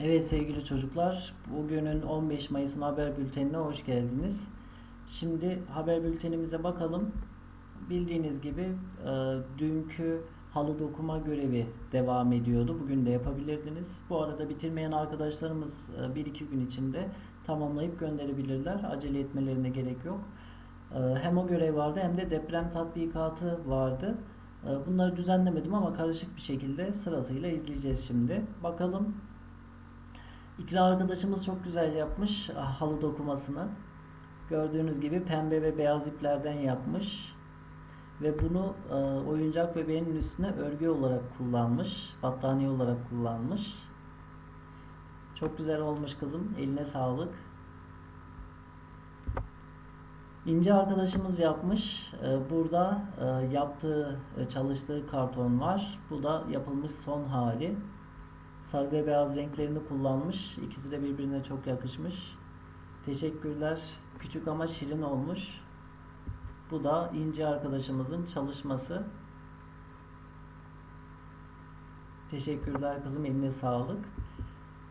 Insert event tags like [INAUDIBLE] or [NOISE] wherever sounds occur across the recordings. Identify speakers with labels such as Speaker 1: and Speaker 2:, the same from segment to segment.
Speaker 1: Evet sevgili çocuklar, bugünün 15 Mayıs'ın haber bültenine hoş geldiniz. Şimdi haber bültenimize bakalım. Bildiğiniz gibi e, dünkü halı dokuma görevi devam ediyordu. Bugün de yapabilirdiniz. Bu arada bitirmeyen arkadaşlarımız 1-2 gün içinde tamamlayıp gönderebilirler. Acele etmelerine gerek yok. E, hem o görev vardı hem de deprem tatbikatı vardı. E, Bunları düzenlemedim ama karışık bir şekilde sırasıyla izleyeceğiz şimdi. Bakalım İkra arkadaşımız çok güzel yapmış ah, halı dokumasını. Gördüğünüz gibi pembe ve beyaz iplerden yapmış. Ve bunu e, oyuncak bebeğinin üstüne örgü olarak kullanmış. Battaniye olarak kullanmış. Çok güzel olmuş kızım. Eline sağlık. İnce arkadaşımız yapmış. E, Burada e, yaptığı, e, çalıştığı karton var. Bu da yapılmış son hali. Sarı ve beyaz renklerini kullanmış. İkisi de birbirine çok yakışmış. Teşekkürler. Küçük ama şirin olmuş. Bu da İnci arkadaşımızın çalışması. Teşekkürler kızım eline sağlık.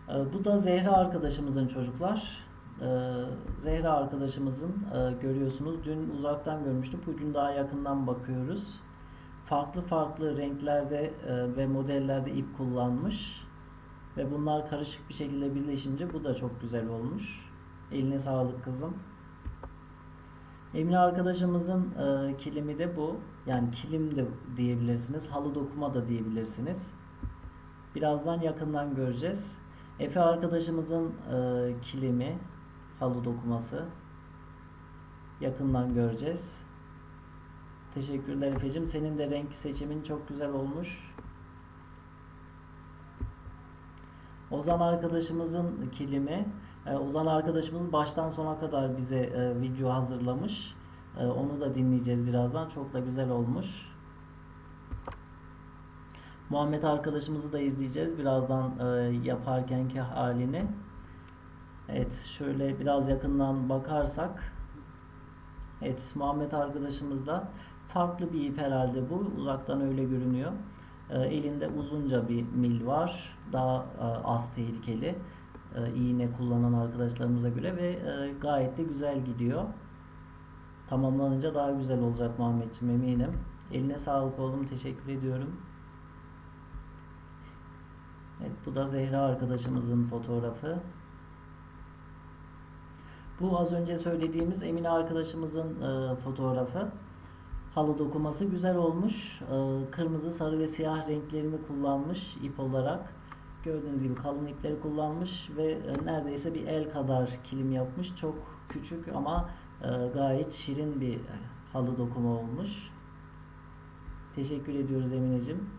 Speaker 1: Ee, Bu da Zehra arkadaşımızın çocuklar. Ee, Zehra arkadaşımızın e, görüyorsunuz dün uzaktan görmüştük. Bugün daha yakından bakıyoruz. Farklı farklı renklerde e, ve modellerde ip kullanmış. Ve bunlar karışık bir şekilde birleşince bu da çok güzel olmuş. Eline sağlık kızım. Emine arkadaşımızın e, kilimi de bu. Yani kilim de diyebilirsiniz. Halı dokuma da diyebilirsiniz. Birazdan yakından göreceğiz. Efe arkadaşımızın e, kilimi, halı dokuması. Yakından göreceğiz. Teşekkürler Efe'cim. Senin de renk seçimin çok güzel olmuş. Ozan arkadaşımızın kilimi. e, Ozan arkadaşımız baştan sona kadar bize e, video hazırlamış. E, Onu da dinleyeceğiz birazdan. Çok da güzel olmuş. Muhammed arkadaşımızı da izleyeceğiz birazdan yaparkenki halini. Evet, şöyle biraz yakından bakarsak. Evet, Muhammed arkadaşımız da farklı bir ip herhalde bu. Uzaktan öyle görünüyor. E, elinde uzunca bir mil var. Daha e, az tehlikeli. E, iğne kullanan arkadaşlarımıza göre ve e, gayet de güzel gidiyor. Tamamlanınca daha güzel olacak Muhammedciğim eminim. Eline sağlık oğlum. Teşekkür ediyorum. Evet, bu da Zehra arkadaşımızın fotoğrafı. Bu az önce söylediğimiz Emine arkadaşımızın e, fotoğrafı. Halı dokuması güzel olmuş. E, kırmızı, sarı ve siyah renklerini kullanmış ip olarak. Gördüğünüz gibi kalın ipleri kullanmış ve e, neredeyse bir el kadar kilim yapmış. Çok küçük ama e, gayet şirin bir halı dokuma olmuş. Teşekkür ediyoruz Emineciğim.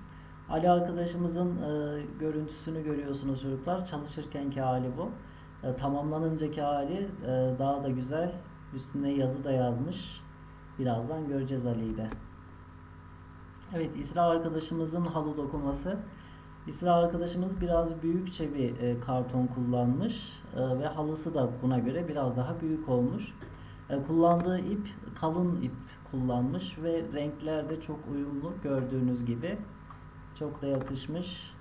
Speaker 1: Ali arkadaşımızın e, görüntüsünü görüyorsunuz çocuklar. Çalışırkenki hali bu. E, tamamlanıncaki hali e, daha da güzel. Üstüne yazı da yazmış. Birazdan göreceğiz Ali'yi de. Evet İsra arkadaşımızın halı dokuması. İsra arkadaşımız biraz büyükçe bir e, karton kullanmış e, ve halısı da buna göre biraz daha büyük olmuş. E, kullandığı ip kalın ip kullanmış ve renkler de çok uyumlu gördüğünüz gibi. Çok da yakışmış.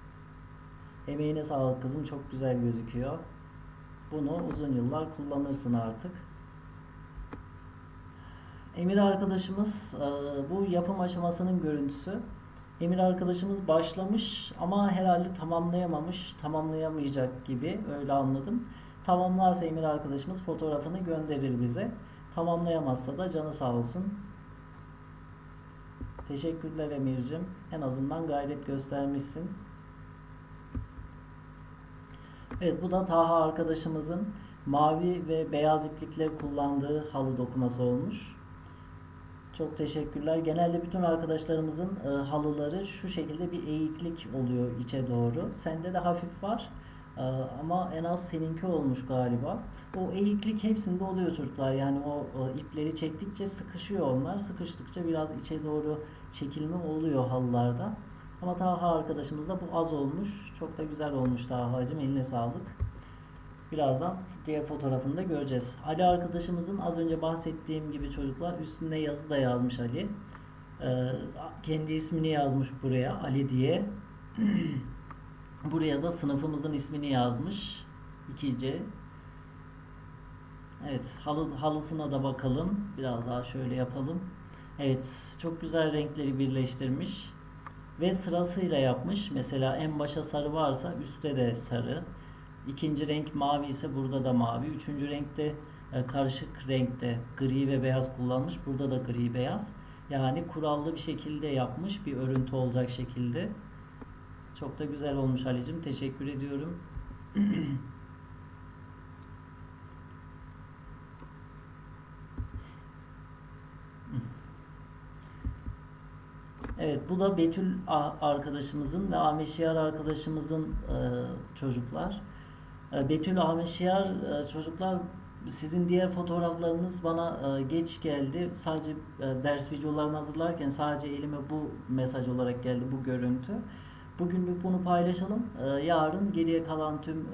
Speaker 1: Emeğine sağlık kızım çok güzel gözüküyor. Bunu uzun yıllar kullanırsın artık. Emir arkadaşımız e, bu yapım aşamasının görüntüsü. Emir arkadaşımız başlamış ama herhalde tamamlayamamış, tamamlayamayacak gibi öyle anladım. Tamamlarsa Emir arkadaşımız fotoğrafını gönderir bize. Tamamlayamazsa da canı sağ olsun. Teşekkürler Emir'cim. En azından gayret göstermişsin. Evet bu da Taha arkadaşımızın mavi ve beyaz iplikleri kullandığı halı dokuması olmuş. Çok teşekkürler. Genelde bütün arkadaşlarımızın e, halıları şu şekilde bir eğiklik oluyor içe doğru. Sende de hafif var. E, ama en az seninki olmuş galiba. O eğiklik hepsinde oluyor çocuklar. Yani o, o ipleri çektikçe sıkışıyor onlar. Sıkıştıkça biraz içe doğru çekilme oluyor halılarda. Ama Taha arkadaşımızda bu az olmuş. Çok da güzel olmuş Taha'cığım. Eline sağlık. Birazdan diğer fotoğrafını da göreceğiz. Ali arkadaşımızın az önce bahsettiğim gibi çocuklar üstünde yazı da yazmış Ali. Ee, kendi ismini yazmış buraya Ali diye. [CLEARS THROAT] Buraya da sınıfımızın ismini yazmış. 2C. Evet, halı, halısına da bakalım. Biraz daha şöyle yapalım. Evet, çok güzel renkleri birleştirmiş. Ve sırasıyla yapmış. Mesela en başa sarı varsa üstte de sarı. İkinci renk mavi ise burada da mavi. Üçüncü renkte e, karışık renkte gri ve beyaz kullanmış. Burada da gri beyaz. Yani kurallı bir şekilde yapmış. Bir örüntü olacak şekilde. Çok da güzel olmuş Ali'cim. Teşekkür ediyorum. [CLEARS THROAT] Evet, bu da Betül arkadaşımızın ve Ameşiyar arkadaşımızın e, çocuklar. E, Betül Ameşiyar e, çocuklar sizin diğer fotoğraflarınız bana e, geç geldi. Sadece e, ders videolarını hazırlarken sadece elime bu mesaj olarak geldi bu görüntü. Bugünlük bunu paylaşalım. Yarın geriye kalan tüm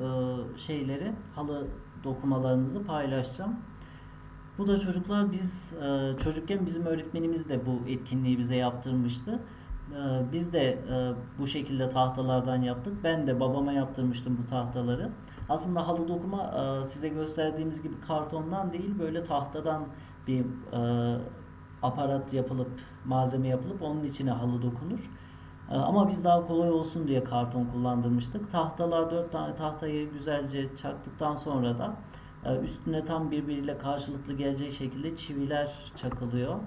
Speaker 1: şeyleri, halı dokumalarınızı paylaşacağım. Bu da çocuklar biz çocukken bizim öğretmenimiz de bu etkinliği bize yaptırmıştı. E, biz de e, bu şekilde tahtalardan yaptık. Ben de babama yaptırmıştım bu tahtaları. Aslında halı dokuma e, size gösterdiğimiz gibi kartondan değil böyle tahtadan bir e, aparat yapılıp malzeme yapılıp onun içine halı dokunur. Ama biz daha kolay olsun diye karton kullandırmıştık. Tahtalar dört tane tahtayı güzelce çaktıktan sonra da üstüne tam birbiriyle karşılıklı gelecek şekilde çiviler çakılıyor.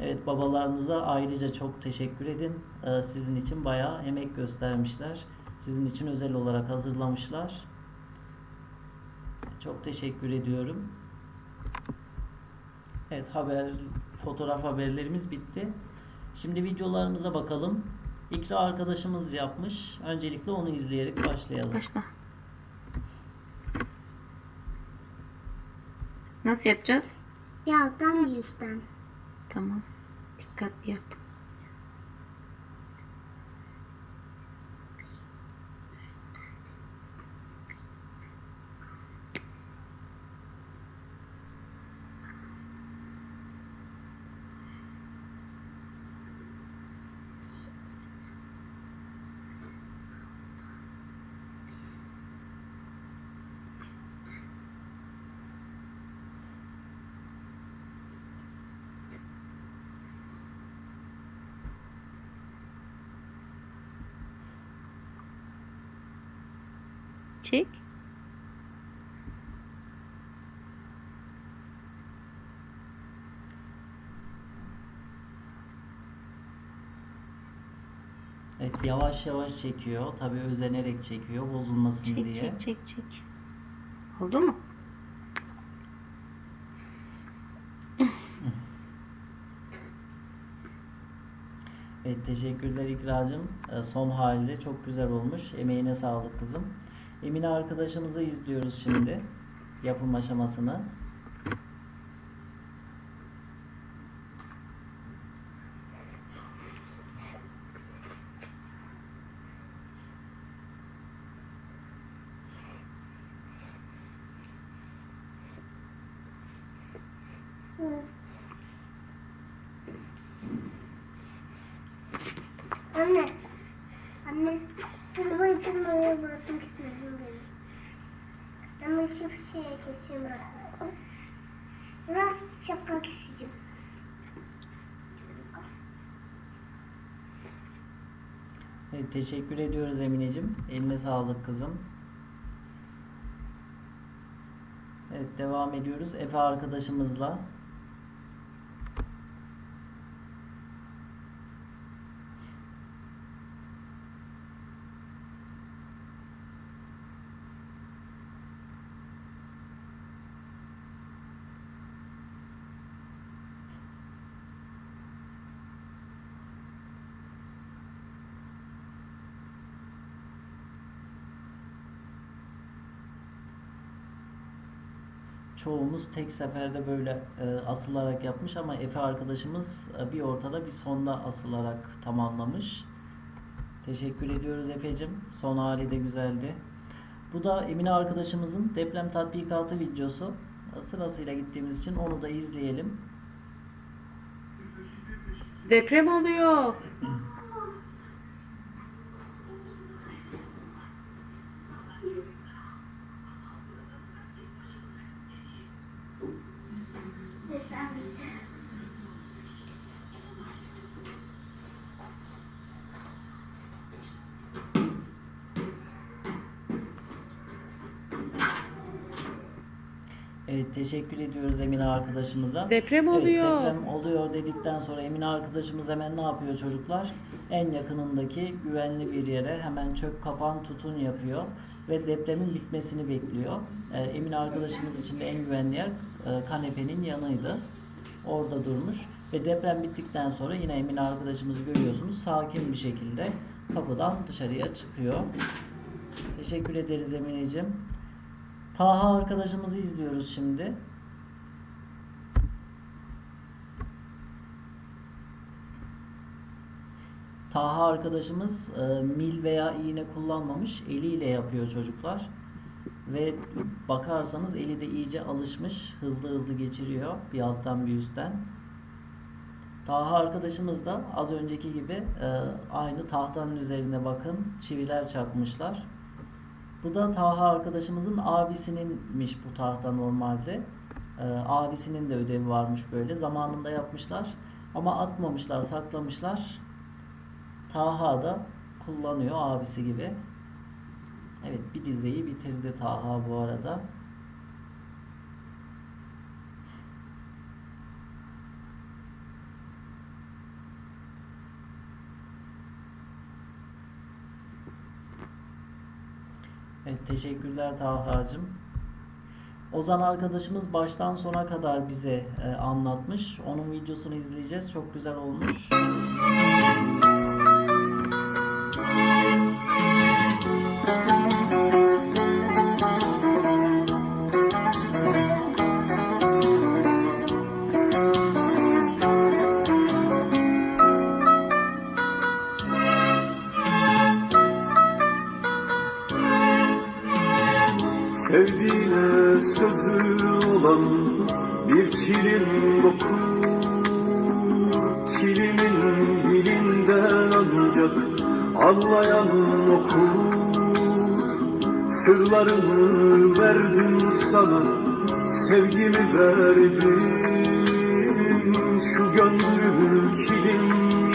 Speaker 1: Evet babalarınıza ayrıca çok teşekkür edin. E, Sizin için bayağı emek göstermişler. Sizin için özel olarak hazırlamışlar. Çok teşekkür ediyorum. Evet haber, fotoğraf haberlerimiz bitti. Şimdi videolarımıza bakalım. İkra arkadaşımız yapmış. Öncelikle onu izleyerek başlayalım.
Speaker 2: Başla. Nasıl yapacağız?
Speaker 3: Yazdan yüzden.
Speaker 2: Tamam. Dikkatli yap. Çek.
Speaker 1: Evet yavaş yavaş çekiyor. Tabii özenerek çekiyor bozulmasın
Speaker 2: Çek
Speaker 1: diye.
Speaker 2: çek çek çek. Oldu mu?
Speaker 1: Evet teşekkürler İkracığım. Ee, Son haliyle çok güzel olmuş. Emeğine sağlık kızım. Emine arkadaşımızı izliyoruz şimdi. Yapım aşamasını.
Speaker 3: Anne. Anne. Sırma ipim böyle burasını kesmesin benim. Ama hiçbir şeye keseceğim burasını. Biraz çapka keseceğim.
Speaker 1: Evet, teşekkür ediyoruz Emineciğim. Eline sağlık kızım. Evet devam ediyoruz. Efe arkadaşımızla. Çoğumuz tek seferde böyle e, asılarak yapmış ama Efe arkadaşımız e, bir ortada bir sonda asılarak tamamlamış. Teşekkür ediyoruz Efe'cim. Son hali de güzeldi. Bu da Emine arkadaşımızın deprem tatbikatı videosu. Sırasıyla gittiğimiz için onu da izleyelim.
Speaker 4: Deprem oluyor. [LAUGHS]
Speaker 1: Evet teşekkür ediyoruz Emine arkadaşımıza.
Speaker 4: Deprem
Speaker 1: Evet,
Speaker 4: oluyor.
Speaker 1: deprem oluyor dedikten sonra Emine arkadaşımız hemen ne yapıyor çocuklar? En yakınındaki güvenli bir yere hemen çök kapan tutun yapıyor ve depremin bitmesini bekliyor. Ee, Emine arkadaşımız için de en güvenli yer e, kanepenin yanıydı. Orada durmuş ve deprem bittikten sonra yine Emine arkadaşımızı görüyorsunuz sakin bir şekilde kapıdan dışarıya çıkıyor. Teşekkür ederiz Emineciğim. Taha arkadaşımızı izliyoruz şimdi. Taha arkadaşımız e, mil veya iğne kullanmamış, eliyle yapıyor çocuklar. Ve bakarsanız eli de iyice alışmış, hızlı hızlı geçiriyor bir alttan bir üstten. Taha arkadaşımız da az önceki gibi e, aynı tahtanın üzerine bakın çiviler çakmışlar. Bu da Taha arkadaşımızın abisininmiş bu tahta normalde. Ee, abisinin de ödevi varmış böyle. Zamanında yapmışlar. Ama atmamışlar, saklamışlar. Taha da kullanıyor abisi gibi. Evet bir dizeyi bitirdi Taha bu arada. Evet teşekkürler Taha'cığım. Ozan arkadaşımız baştan sona kadar bize e, anlatmış. Onun videosunu izleyeceğiz. Çok güzel olmuş.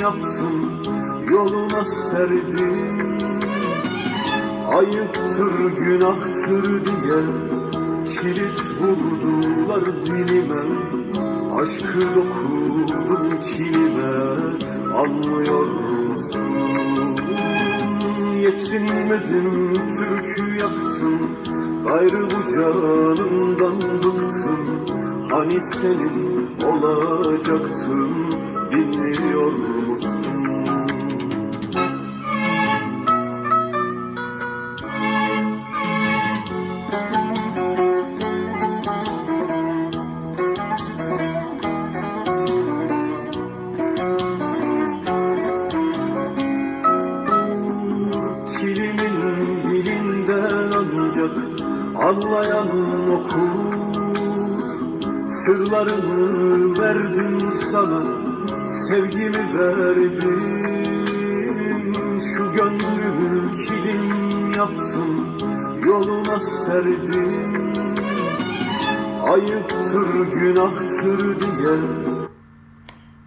Speaker 5: Yaptım, yoluna serdim. Ayıptır günahtır diye kilit vurdular dilime. Aşkı dokudum kilime anlıyor musun? Yetinmedim türkü yaktım Gayrı bu canımdan bıktım. Hani senin olacaktım ancak anlayan okur. Sırlarımı verdim sana, sevgimi verdim Şu gönlümü kilim yaptım, yoluna serdim Ayıptır günahtır diye.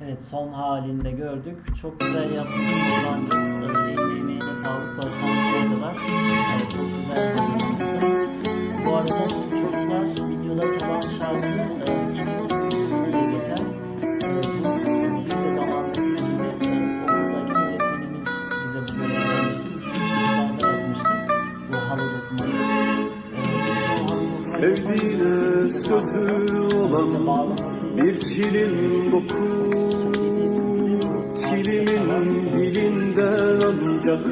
Speaker 1: Evet son halinde gördük. Çok güzel yapmışsın Ozan'cığım. Eline emeğine sağlık baştan sona kadar. Evet, çok güzel
Speaker 5: olan bir kilim dokur Kilimin dilinden ancak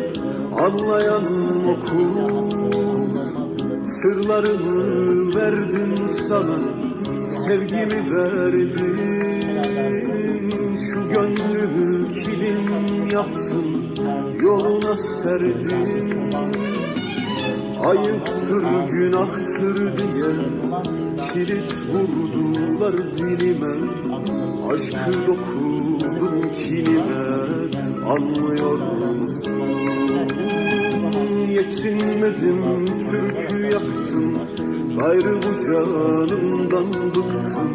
Speaker 5: anlayan okur Sırlarımı verdim sana, sevgimi verdim Şu gönlümü kilim yaptım, yoluna serdim Ayıptır günahtır diye kilit vurdular dilime Aşkı dokudum kilime anlıyor musun? Yetinmedim türkü yaktım Gayrı bu canımdan bıktım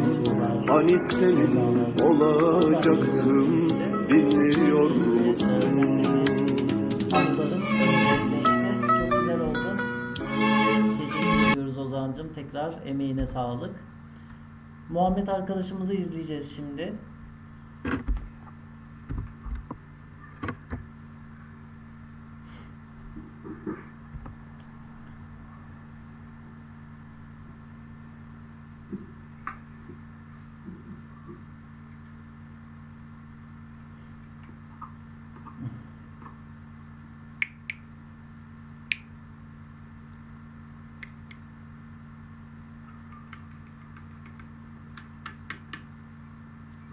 Speaker 5: Hani senin olacaktım
Speaker 1: tekrar emeğine sağlık. Muhammed arkadaşımızı izleyeceğiz şimdi.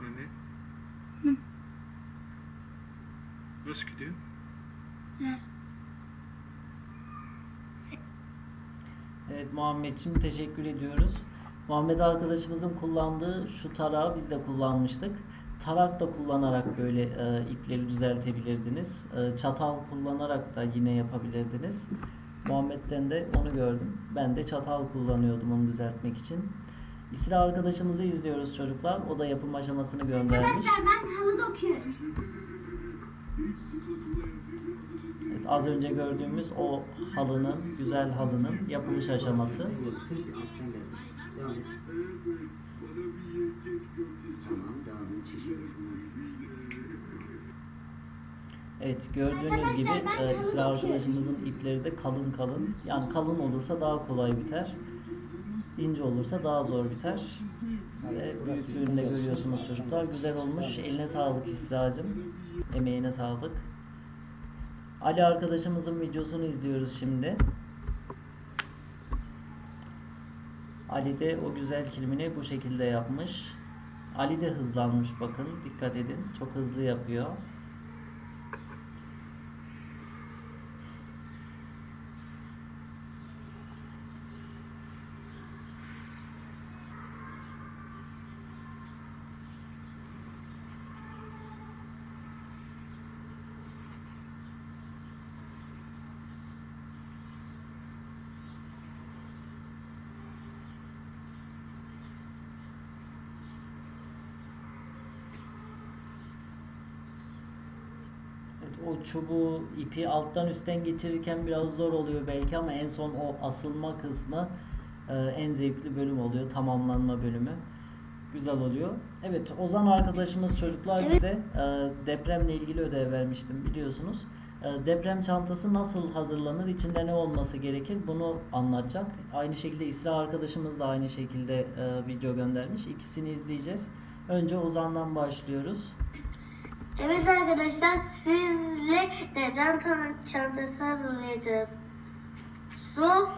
Speaker 4: Anne. Nasıl gidiyor?
Speaker 3: Güzel.
Speaker 1: Evet Muhammedciğim teşekkür ediyoruz. Muhammed arkadaşımızın kullandığı şu tarağı biz de kullanmıştık. Tarak da kullanarak böyle e, ipleri düzeltebilirdiniz. E, çatal kullanarak da yine yapabilirdiniz. Muhammed'den de onu gördüm. Ben de çatal kullanıyordum onu düzeltmek için. İsra arkadaşımızı izliyoruz çocuklar. O da yapım aşamasını göndermiş.
Speaker 3: ben halı dokuyorum.
Speaker 1: Az önce gördüğümüz o halının, güzel halının yapılış aşaması. Evet gördüğünüz gibi e, İsra arkadaşımızın ipleri de kalın kalın. Yani kalın olursa daha kolay biter. İnce olursa daha zor biter. Ve büyüklüğünü görüyorsunuz çocuklar. Güzel olmuş. Eline sağlık İsra'cığım. Emeğine sağlık. Ali arkadaşımızın videosunu izliyoruz şimdi. Ali de o güzel kilimini bu şekilde yapmış. Ali de hızlanmış bakın. Dikkat edin. Çok hızlı yapıyor. Evet, o çubuğu ipi alttan üstten geçirirken biraz zor oluyor belki ama en son o asılma kısmı e, en zevkli bölüm oluyor. Tamamlanma bölümü. Güzel oluyor. Evet Ozan arkadaşımız çocuklar
Speaker 3: Evet.
Speaker 1: bize e, depremle ilgili ödev vermiştim biliyorsunuz. E, deprem çantası nasıl hazırlanır, içinde ne olması gerekir bunu anlatacak. Aynı şekilde İsra arkadaşımız da aynı şekilde e, video göndermiş. İkisini izleyeceğiz. Önce Ozan'dan başlıyoruz.
Speaker 3: Evet arkadaşlar sizle deprem çantası hazırlayacağız. Su,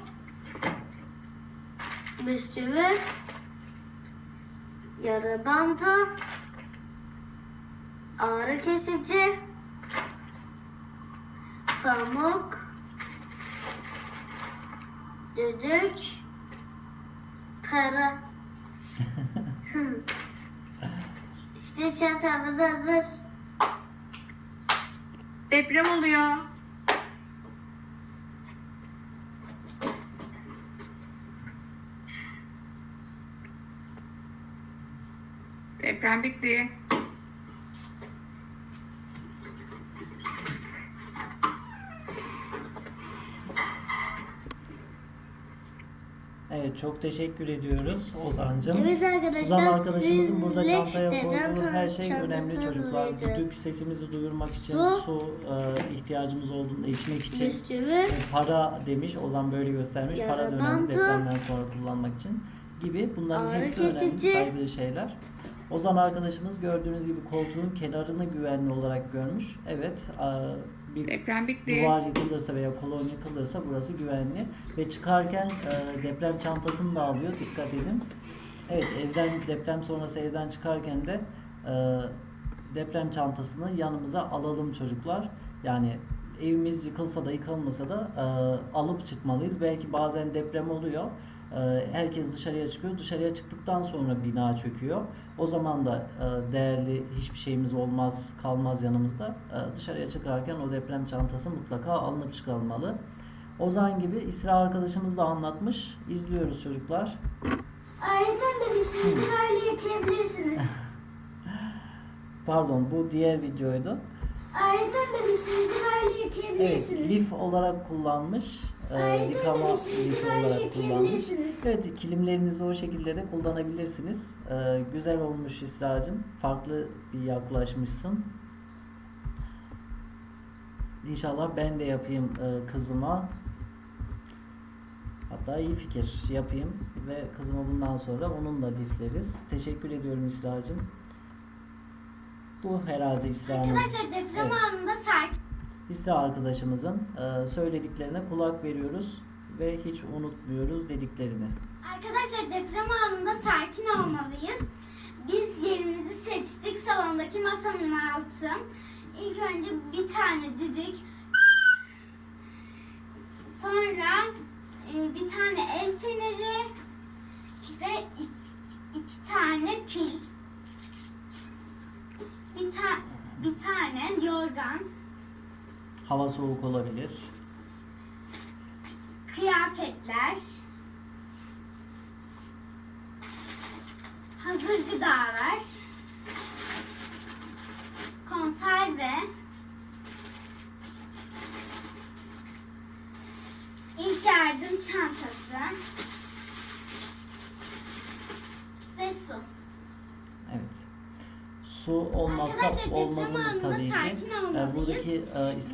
Speaker 3: bisküvi, yara bandı, ağrı kesici, pamuk, düdük, para. [LAUGHS] işte çantamız hazır.
Speaker 2: Deprem oluyor. Deprem bitti.
Speaker 1: Evet çok teşekkür ediyoruz Ozan'cım.
Speaker 3: Evet arkadaşlar
Speaker 1: Ozan arkadaşımızın burada çantaya koyduğu her şey önemli çocuklar. Düdük sesimizi duyurmak için,
Speaker 3: Su.
Speaker 1: su, e, ihtiyacımız olduğunda içmek için.
Speaker 3: Bisküvi,
Speaker 1: E, para demiş, Ozan böyle göstermiş.
Speaker 3: Yara
Speaker 1: Para da önemli depremden sonra kullanmak için gibi. Bunların hepsi önemli
Speaker 3: kesici.
Speaker 1: saydığı şeyler. Ozan arkadaşımız gördüğünüz gibi koltuğun kenarını güvenli olarak görmüş. Evet, bir
Speaker 2: Deprem bitti.
Speaker 1: duvar yıkılırsa veya kolon yıkılırsa burası güvenli. Ve çıkarken e, deprem çantasını da alıyor. Dikkat edin. Evet evden deprem sonrası evden çıkarken de e, deprem çantasını yanımıza alalım çocuklar. Yani evimiz yıkılsa da yıkılmasa da e, alıp çıkmalıyız. Belki bazen deprem oluyor. E, herkes dışarıya çıkıyor. Dışarıya çıktıktan sonra bina çöküyor. O zaman da e, değerli hiçbir şeyimiz olmaz, kalmaz yanımızda. E, dışarıya çıkarken o deprem çantası mutlaka alınıp çıkarılmalı. Ozan gibi İsra arkadaşımız da anlatmış. İzliyoruz çocuklar.
Speaker 3: Öğretmen de bisküvi böyle yıkayabilirsiniz.
Speaker 1: Pardon bu diğer videoydu.
Speaker 3: Öğretmen bebişinizi böyle
Speaker 1: Evet,
Speaker 3: yıkayabilirsiniz.
Speaker 1: lif olarak kullanmış.
Speaker 3: Öğretmen
Speaker 1: yıkama
Speaker 3: bebişinizi
Speaker 1: lifi olarak kullanmış.
Speaker 3: yıkayabilirsiniz.
Speaker 1: Evet, kilimlerinizi o şekilde de kullanabilirsiniz. Ee, güzel olmuş İsra'cığım. Farklı bir yaklaşmışsın. İnşallah ben de yapayım e, kızıma. Hatta iyi fikir yapayım ve kızıma bundan sonra onunla lifleriz. Teşekkür ediyorum İsra'cığım. Bu herhalde İsra'nın
Speaker 3: Arkadaşlar deprem
Speaker 1: Evet.
Speaker 3: anında sakin
Speaker 1: İsra arkadaşımızın e, söylediklerine kulak veriyoruz ve hiç unutmuyoruz dediklerini.
Speaker 3: Arkadaşlar deprem anında sakin olmalıyız. Biz yerimizi seçtik salondaki masanın altı. İlk önce bir tane düdük. Sonra e, bir tane el feneri ve i- iki tane pil. Bir, ta- bir tane yorgan,
Speaker 1: Hava soğuk olabilir.
Speaker 3: kıyafetler, hazır gıdalar, konserve, ilk yardım çantası ve su.
Speaker 1: Evet. Su olmazsa
Speaker 3: Arkadaşlar,
Speaker 1: olmazımız
Speaker 3: deprem
Speaker 1: tabii
Speaker 3: anında
Speaker 1: ki.
Speaker 3: sakin
Speaker 1: E,
Speaker 3: olmalıyız.
Speaker 1: buradaki e,
Speaker 3: Biz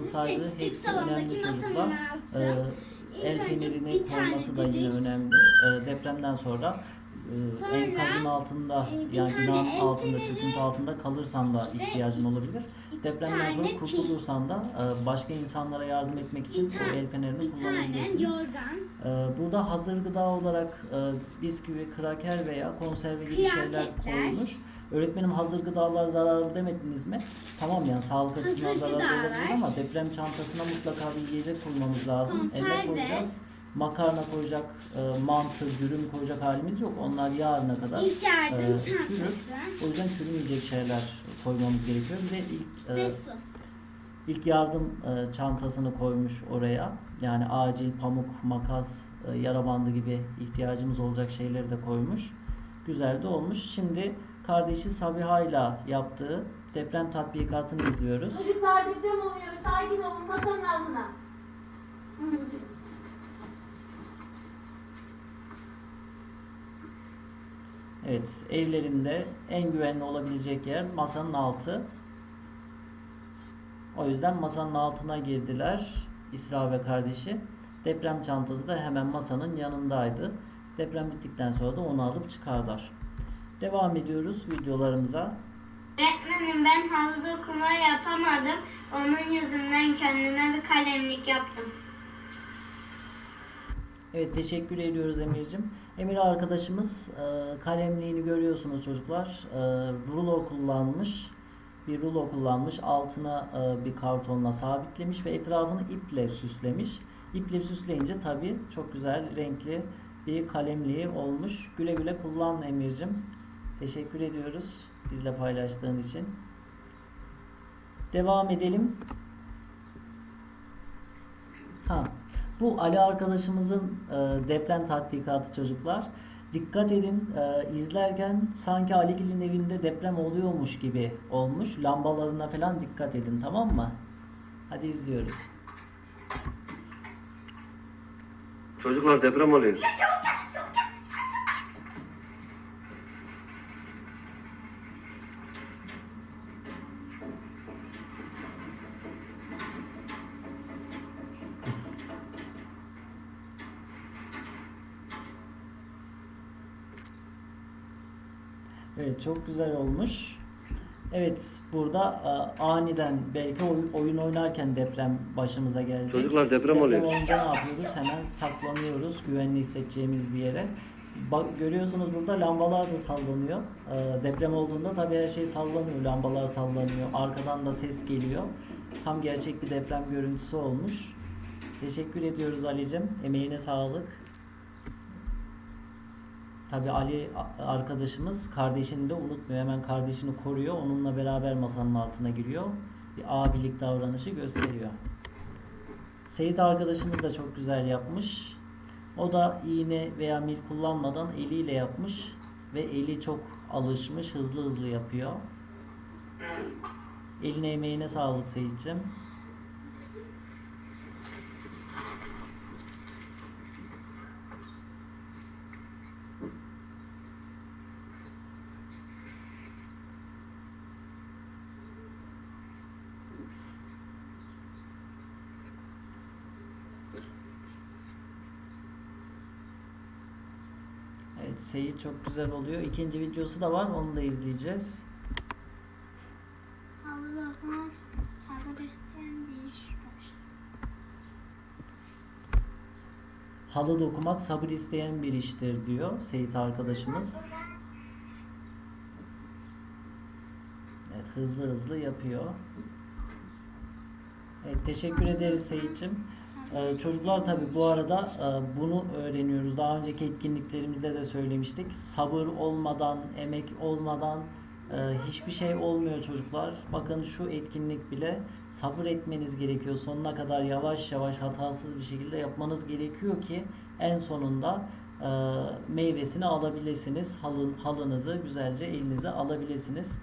Speaker 1: Saydığı
Speaker 3: seçtik,
Speaker 1: hepsi önemli çocuklar. E,
Speaker 3: İlk
Speaker 1: el
Speaker 3: önce
Speaker 1: fenerini
Speaker 3: bir tane
Speaker 1: koyması da yine önemli. E, depremden sonra e, enkazın altında
Speaker 3: e,
Speaker 1: yani binanın altında, çöküntü altında kalırsan da ihtiyacın olabilir. Depremden sonra kurtulursan da e, başka insanlara yardım etmek için o el fenerini kullanabilirsin. Ee, Burada hazır gıda olarak e, bisküvi, kraker veya konserve gibi şeyler koyulmuş. Öğretmenim hazır gıdalar zararlı demediniz mi? Tamam yani sağlık açısından zararlı olabilir ama deprem çantasına mutlaka bir yiyecek koymamız lazım.
Speaker 3: Konserve.
Speaker 1: koyacağız. Makarna koyacak, e, mantı, dürüm koyacak halimiz yok. Onlar yarına kadar
Speaker 3: ilk yardım
Speaker 1: e, çürür. O yüzden çürümeyecek şeyler koymamız gerekiyor. Bir de ilk e. İlk yardım e, çantasını koymuş oraya. Yani acil pamuk, makas, e, yara bandı gibi ihtiyacımız olacak şeyleri de koymuş. Güzel de olmuş. Şimdi kardeşi Sabiha ile yaptığı deprem tatbikatını izliyoruz.
Speaker 6: Çocuklar deprem oluyor. Sakin olun masanın altına.
Speaker 1: Evet, evlerinde en güvenli olabilecek yer masanın altı. O yüzden masanın altına girdiler İsra ve kardeşi. Deprem çantası da hemen masanın yanındaydı. Deprem bittikten sonra da onu alıp çıkardılar. Devam ediyoruz videolarımıza.
Speaker 3: Öğretmenim ben halıda okuma yapamadım. Onun yüzünden kendime bir kalemlik yaptım.
Speaker 1: Evet teşekkür ediyoruz Emir'cim. Emir arkadaşımız e, kalemliğini görüyorsunuz çocuklar. E, rulo kullanmış. Bir rulo kullanmış. Altına e, bir kartonla sabitlemiş ve etrafını iple süslemiş. İple süsleyince tabi çok güzel renkli bir kalemliği olmuş. Güle güle kullan Emir'cim. Teşekkür ediyoruz bizle paylaştığın için. Devam edelim. Ha, bu Ali arkadaşımızın e, deprem tatbikatı çocuklar. Dikkat edin e, izlerken sanki Aligil'in evinde deprem oluyormuş gibi olmuş. Lambalarına falan dikkat edin tamam mı? Hadi izliyoruz.
Speaker 7: Çocuklar deprem oluyor.
Speaker 1: Evet çok güzel olmuş. Evet burada e, aniden belki oy- oyun oynarken deprem başımıza gelecek.
Speaker 7: Çocuklar deprem oluyor.
Speaker 1: olunca ne yapıyoruz? Hemen saklanıyoruz güvenli hissedeceğimiz bir yere. Bak görüyorsunuz burada lambalar da sallanıyor. E, deprem olduğunda tabii her şey sallanıyor. Lambalar sallanıyor. Arkadan da ses geliyor. Tam gerçek bir deprem görüntüsü olmuş. Teşekkür ediyoruz Ali'cim. Emeğine sağlık. Tabi Ali arkadaşımız kardeşini de unutmuyor. Hemen kardeşini koruyor. Onunla beraber masanın altına giriyor. Bir abilik davranışı gösteriyor. Seyit arkadaşımız da çok güzel yapmış. O da iğne veya mil kullanmadan eliyle yapmış ve eli çok alışmış, hızlı hızlı yapıyor. Eline emeğine sağlık Seyit'cim. Seyit çok güzel oluyor. İkinci videosu da var. Onu da izleyeceğiz. Halı dokumak sabır isteyen bir iştir diyor Seyit arkadaşımız. Evet hızlı hızlı yapıyor. Evet teşekkür ederiz Seyit'cim. Ee, çocuklar tabi bu arada e, bunu öğreniyoruz. Daha önceki etkinliklerimizde de söylemiştik. Sabır olmadan, emek olmadan e, hiçbir şey olmuyor çocuklar. Bakın şu etkinlik bile sabır etmeniz gerekiyor. Sonuna kadar yavaş yavaş hatasız bir şekilde yapmanız gerekiyor ki en sonunda e, meyvesini alabilirsiniz. Halın, halınızı güzelce elinize alabilirsiniz.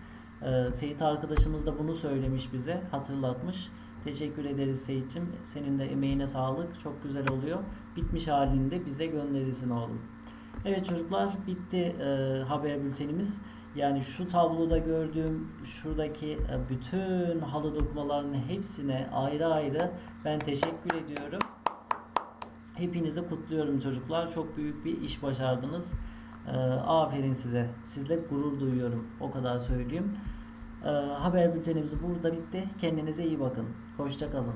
Speaker 1: Seyit arkadaşımız da bunu söylemiş bize, hatırlatmış. Teşekkür ederiz Seyit'cim. Senin de emeğine sağlık. Çok güzel oluyor. Bitmiş halinde bize gönderirsin oğlum. Evet çocuklar bitti e, haber bültenimiz. Yani şu tabloda gördüğüm şuradaki e, bütün halı dokumalarının hepsine ayrı ayrı ben teşekkür ediyorum. Hepinizi kutluyorum çocuklar. Çok büyük bir iş başardınız. E, aferin size. Sizle gurur duyuyorum. O kadar söyleyeyim. E, haber bültenimiz burada bitti. Kendinize iyi bakın. Hoşça kalın.